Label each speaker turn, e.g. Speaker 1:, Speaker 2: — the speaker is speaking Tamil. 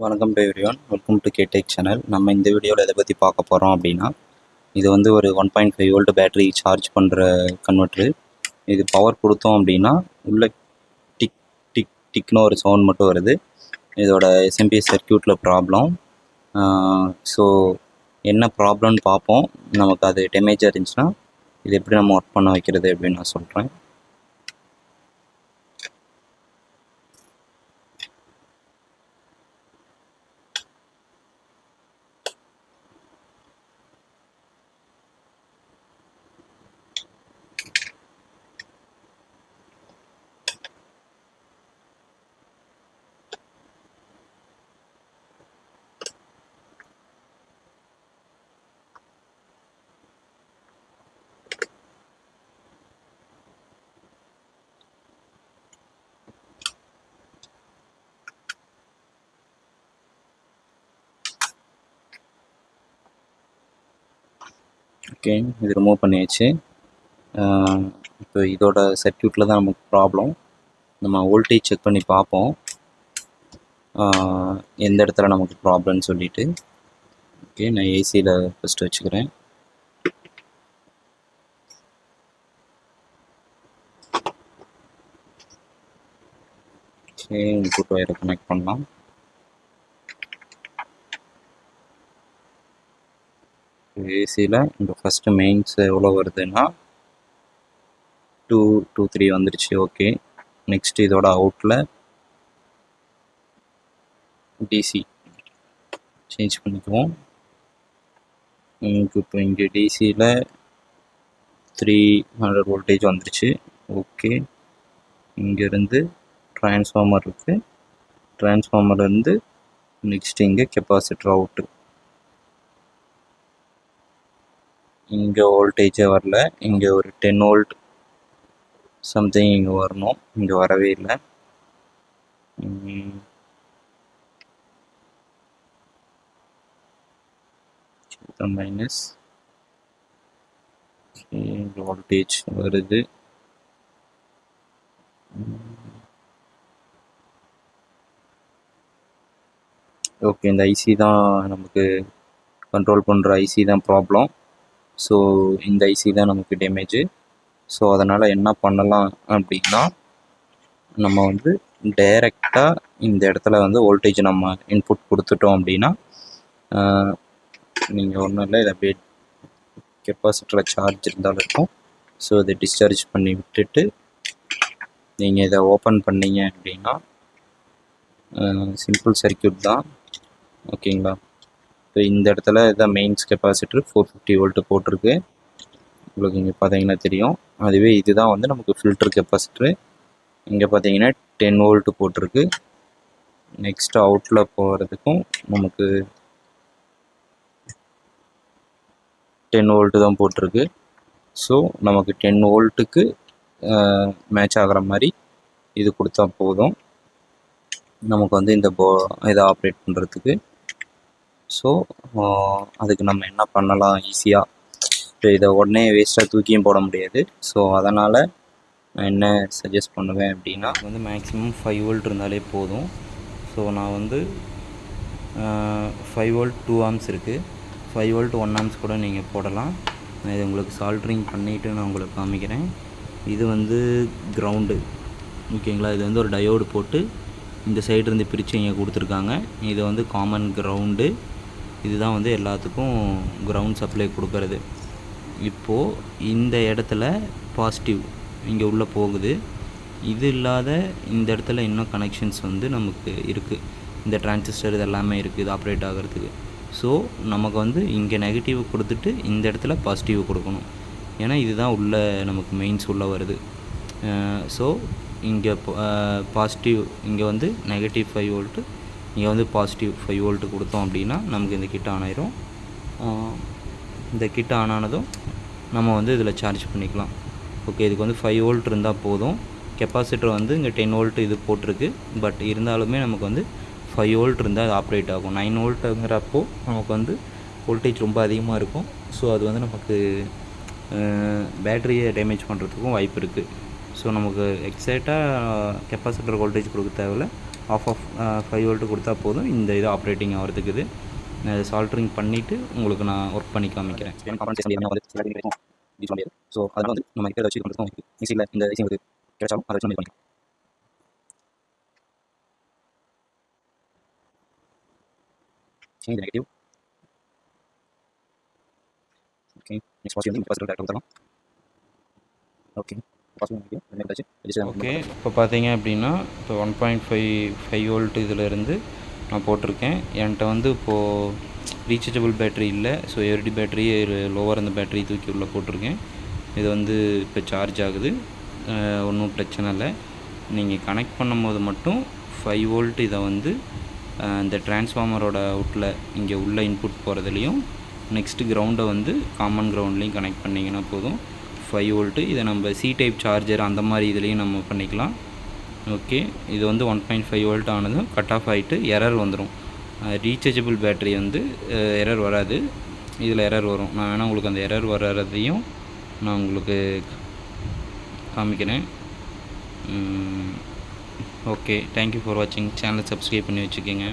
Speaker 1: வணக்கம் டு எவ்ரிவன் வெல்கம் டு கேடெக் சேனல் நம்ம இந்த வீடியோவில் எதை பற்றி பார்க்க போகிறோம் அப்படின்னா இது வந்து ஒரு one point five volt battery charge பண்ணுற கன்வெர்ட்ரு இது பவர் கொடுத்தோம் அப்படின்னா உள்ள டிக் டிக் டிக்னு ஒரு சவுண்ட் மட்டும் வருது. இதோட எஸ்எம்பி சர்க்கியூட்டில் ப்ராப்ளம் ஸோ என்ன ப்ராப்ளம்னு பார்ப்போம். நமக்கு அது டேமேஜாக இருந்துச்சுன்னா இது எப்படி நம்ம ஒர்க் பண்ண வைக்கிறது அப்படின்னு நான் சொல்கிறேன் ஓகே இது ரிமூவ் பண்ணியாச்சு. இப்போ இதோட சர்க்கியூட்டில் தான் நமக்கு ப்ராப்ளம் நம்ம வோல்டேஜ் செக் பண்ணி பார்ப்போம். எந்த இடத்துல நமக்கு ப்ராப்ளம்னு சொல்லிட்டு. ஓகே நான் ஏசியில் ஃபஸ்ட்டு வச்சுக்கிறேன். ஓகே இன்புட் ஒயரை கனெக்ட் பண்ணலாம். ஏசியில் இப்போ ஃபஸ்ட்டு மெயின்ஸ் எவ்வளோ வருதுன்னா டூ டூ த்ரீ வந்துருச்சு ஓகே நெக்ஸ்ட் இதோட அவுட்டில் டிசி சேஞ்ச் பண்ணிக்குவோம். இங்கே இப்போ இங்கே டிசியில் த்ரீ ஹண்ட்ரட் வோல்டேஜ் வந்துருச்சு ஓகே இங்கேருந்து ட்ரான்ஸ்ஃபார்மர் இருக்குது ட்ரான்ஸ்ஃபார்மர்லேருந்து நெக்ஸ்ட் இங்கே கெப்பாசிட்டர் அவுட்டு இங்கே வோல்டேஜே வரல. இங்கே ஒரு டென் வோல்ட் சம்திங் இங்கே வரணும். இங்கே வரவே இல்லை. மைனஸ் வோல்டேஜ் வருது. ஓகே இந்த ஐசி தான் நமக்கு கண்ட்ரோல் பண்ணுற ஐசி தான் ப்ராப்ளம் ஸோ இந்த ஐசி தான் நமக்கு டேமேஜு ஸோ அதனால் என்ன பண்ணலாம் அப்படின்னா நம்ம வந்து டைரெக்டாக இந்த இடத்துல வந்து வோல்டேஜ் நம்ம இன்புட் கொடுத்துட்டோம் அப்படின்னா நீங்கள் ஒன்றும் இல்லை இதை அப்படியே கெப்பாசிட்டரில் சார்ஜ் இருந்தாலும் இருக்கும். ஸோ இதை டிஸ்சார்ஜ் பண்ணி விட்டுட்டு நீங்கள் இதை ஓப்பன் பண்ணீங்க அப்படின்னா சிம்பிள் சர்க்கியூட் தான். ஓகேங்களா இப்போ இந்த இடத்துல இதான் mains capacitor four fifty volt போட்டிருக்கு. உங்களுக்கு இங்கே பார்த்தீங்கன்னா தெரியும். அதுவே இதுதான் வந்து நமக்கு ஃபில்டர் கெப்பாசிட்டரு இங்கே பார்த்தீங்கன்னா டென் வோல்ட்டு போட்டிருக்கு. நெக்ஸ்ட் அவுட்டில் போகிறதுக்கும் நமக்கு டென் வோல்ட்டு தான் போட்டிருக்கு. ஸோ நமக்கு டென் வோல்ட்டுக்கு மேட்ச் ஆகிற மாதிரி இது கொடுத்தா போதும். நமக்கு வந்து இந்த போ இதை ஆப்ரேட் பண்ணுறதுக்கு ஸோ அதுக்கு நம்ம என்ன பண்ணலாம் ஈஸியாக இப்போ இதை உடனே வேஸ்ட்டாக தூக்கியும் போட முடியாது. ஸோ அதனால் நான் என்ன சஜஸ்ட் பண்ணுவேன் அப்படின்னா வந்து மேக்ஸிமம் ஃபைவ் வோல்ட் இருந்தாலே போதும். ஸோ நான் வந்து ஃபைவ் வோல்ட் டூ ஆம்ஸ் இருக்குது ஃபைவ் வோல்ட் ஒன் ஆம்ஸ் கூட நீங்கள் போடலாம். நான் இது உங்களுக்கு சால்ட்ரிங் பண்ணிவிட்டு நான் உங்களுக்கு காமிக்கிறேன். இது வந்து கிரவுண்டு ஓகேங்களா? இது வந்து ஒரு டயோடு போட்டு இந்த சைடு இருந்து பிரித்து இங்கே கொடுத்துருக்காங்க. இது வந்து காமன் கிரவுண்டு இதுதான் வந்து எல்லாத்துக்கும் கிரவுண்ட் சப்ளை கொடுக்கறது. இப்போது இந்த இடத்துல பாசிட்டிவ் இங்கே உள்ளே போகுது. இது இல்லாத இந்த இடத்துல இன்னும் கனெக்ஷன்ஸ் வந்து நமக்கு இருக்குது இந்த டிரான்சிஸ்டர் இது எல்லாமே இருக்குது இது ஆப்ரேட் ஆகிறதுக்கு. ஸோ நமக்கு வந்து இங்கே நெகட்டிவ் கொடுத்துட்டு இந்த இடத்துல பாசிட்டிவ் கொடுக்கணும். ஏன்னா இதுதான் உள்ளே நமக்கு மெயின்ஸ் உள்ளே வருது. ஸோ இங்கே பாசிட்டிவ் இங்கே வந்து நெகட்டிவ் ஃபைவ் வோல்ட்டு இங்கே வந்து பாசிட்டிவ் ஃபைவ் வோல்ட்டு கொடுத்தோம் அப்படின்னா நமக்கு இந்த கிட் ஆன் ஆயிரும். இந்த கிட் ஆன் ஆனதும் நம்ம வந்து இதில் சார்ஜ் பண்ணிக்கலாம். ஓகே இதுக்கு வந்து ஃபைவ் வோல்ட் இருந்தால் போதும். கெப்பாசிட்டர் வந்து இங்கே டென் வோல்ட் இது போட்டிருக்கு. பட் இருந்தாலுமே நமக்கு வந்து ஃபைவ் வோல்ட் இருந்தால் அது ஆப்ரேட் ஆகும். நைன் வோல்ட்டுங்கிறப்போ நமக்கு வந்து வோல்டேஜ் ரொம்ப அதிகமாக இருக்கும். ஸோ அது வந்து நமக்கு பேட்டரியை டேமேஜ் பண்ணுறதுக்கும் வாய்ப்பு இருக்குது ஸோ நமக்கு எக்ஸாக்டாக கெப்பாசிட்டர் வோல்டேஜ் கொடுக்க தேவையில்ல. ஆஃப் ஆஃப் ஃபைவ் வோல்ட்டு கொடுத்தா போதும். இந்த இது ஆப்ரேட்டிங் ஆகிறதுக்கு இது. நான் இதை சால்ட்ரிங் பண்ணிவிட்டு உங்களுக்கு நான் ஒர்க் பண்ணி காமிக்கிறேன்.
Speaker 2: ஸோ அதில் வந்து நம்ம இருக்கிறத வச்சு பண்ணுறதுக்கும் ஈஸியில் இந்த விஷயம் கிடைச்சாலும் அதை வச்சு நம்ம பண்ணிக்கலாம். Change negative okay next positive வந்து பாசிட்டிவ் டேரக்ட் கொடுத்தலாம் ஓகே
Speaker 1: ஓகே இப்போ பார்த்தீங்க அப்படின்னா இப்போ one point five five volt இதிலேருந்து நான் போட்டிருக்கேன். என்கிட்ட வந்து இப்போது ரீசார்ஜபிள் பேட்டரி இல்லை. ஸோ எவ்ரிடி பேட்டரி லோவர் அந்த பேட்டரி தூக்கி உள்ளே போட்டிருக்கேன். இது வந்து இப்போ சார்ஜ் ஆகுது. ஒன்றும் பிரச்சனை இல்லை. நீங்கள் கனெக்ட் பண்ணும்போது மட்டும் ஃபைவ் வோல்ட் இதை வந்து இந்த டிரான்ஸ்ஃபார்மரோட அவுட்டில் இங்கே உள்ள இன்புட் போகிறதுலையும் நெக்ஸ்ட்டு கிரவுண்டை வந்து காமன் கிரவுண்ட்லேயும் கனெக்ட் பண்ணிங்கன்னா போதும். ஃபைவ் வோல்ட்டு இதை நம்ம சி டைப் சார்ஜர் அந்த மாதிரி இதுலேயும் நம்ம பண்ணிக்கலாம். ஓகே இது வந்து ஒன் பாயிண்ட் ஃபைவ் வோல்ட் ஆனதும் கட் ஆஃப் ஆகிட்டு எரர் வந்துடும் ரீசார்ஜபிள் பேட்டரி வந்து எரர் வராது. இதில் எரர் வரும். நான் வேணால் உங்களுக்கு அந்த எரர் வர்றதையும் நான் உங்களுக்கு காமிக்கிறேன். ஓகே தேங்க்யூ ஃபார் வாட்சிங் சேனலை சப்ஸ்கிரைப் பண்ணி வச்சுக்கோங்க.